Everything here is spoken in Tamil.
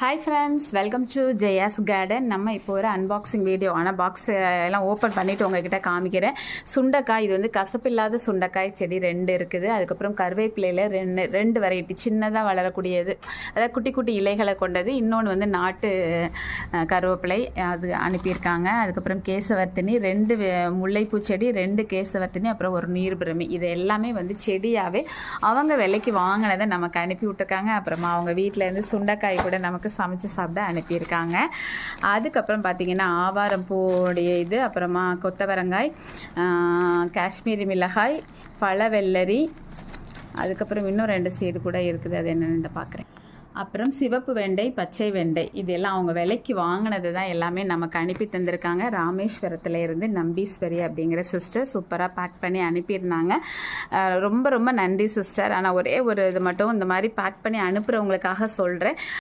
Hi friends welcome to Jaya's garden நம்ம இப்போ ஒரு அன்பாக்சிங் வீடியோ ஆனால் பாக்ஸ் எல்லாம் ஓப்பன் பண்ணிவிட்டு உங்ககிட்ட காமிக்கிறேன். சுண்டைக்காய் இது வந்து கசப்பில்லாத சுண்டைக்காய் செடி ரெண்டு இருக்குது. அதுக்கப்புறம் கருவேப்பிலையில் ரெண்டு ரெண்டு வெரைட்டி சின்னதாக வளரக்கூடியது. அதாவது குட்டி குட்டி இலைகளை கொண்டது. இன்னொன்று வந்து நாட்டு கருவேப்பிலை அது அனுப்பியிருக்காங்க. அதுக்கப்புறம் கேசவர்த்தினி ரெண்டு முல்லைப்பூ செடி ரெண்டு கேசவர்த்தினி அப்புறம் ஒரு நீர்பிரமி. இது எல்லாமே வந்து செடியாகவே அவங்க விலைக்கு வாங்கினதை நமக்கு அனுப்பி விட்டுருக்காங்க. அப்புறமா அவங்க வீட்டில் இருந்து சுண்டைக்காய் கூட நமக்கு சமைச்சு சாப்பிட அனுப்பியிருக்காங்க. அதுக்கப்புறம் பார்த்தீங்கன்னா ஆவாரம் பூவுடைய இது அப்புறமா கொத்தவரங்காய் காஷ்மீரி மிளகாய் பழவெல்லரி அதுக்கப்புறம் இன்னும் ரெண்டு சீடு கூட இருக்குது. அது என்னென்னு பார்க்குறேன் அப்புறம் சிவப்பு வெண்டை பச்சை வெண்டை. இதெல்லாம் அவங்க விலைக்கு வாங்கினது தான் எல்லாமே நமக்கு அனுப்பி தந்திருக்காங்க. ராமேஸ்வரத்தில் இருந்து நம்பீஸ்வரி அப்படிங்கிற சிஸ்டர் சூப்பராக பேக் பண்ணி அனுப்பியிருந்தாங்க. ரொம்ப ரொம்ப நன்றி சிஸ்டர் ஆனால் ஒரே ஒரு இது மட்டும் இந்த மாதிரி பேக் பண்ணி அனுப்புகிறவங்களுக்காக சொல்கிறேன்